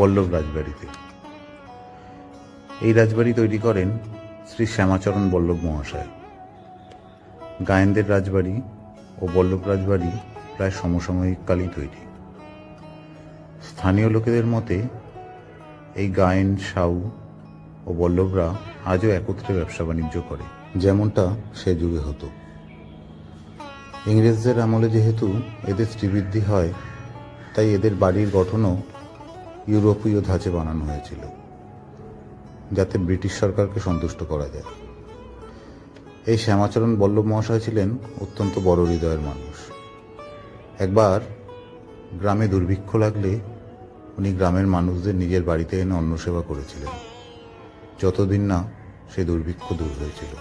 বল্লভ রাজবাড়িতে। এই রাজবাড়ি তৈরি করেন শ্রী শ্যামাচরণ বল্লভ মহাশয়। গায়েনদের রাজবাড়ি ও বল্লভ রাজবাড়ি প্রায় সমসাময়িককালেই তৈরি। স্থানীয় লোকেদের মতে, এই গায়েন, সাউ ও বল্লভরা আজও একত্রে ব্যবসা বাণিজ্য করে, যেমনটা সে যুগে হতো। ইংরেজদের আমলে যেহেতু এদের শ্রীবৃদ্ধি হয়, তাই এদের বাড়ির গঠনও ইউরোপীয় ধাঁচে বানানো হয়েছিল, যাতে ব্রিটিশ সরকারকে সন্তুষ্ট করা যায়। এই শ্যামাচরণ বল্লভ মহাশয় ছিলেন অত্যন্ত বড় হৃদয়ের মানুষ। একবার গ্রামে দুর্ভিক্ষ লাগলে উনি গ্রামের মানুষদের নিজের বাড়িতে এনে অন্ন সেবা করেছিলেন। যতদিন না সে দুর্ভিক্ষ দূর হয়েছিল।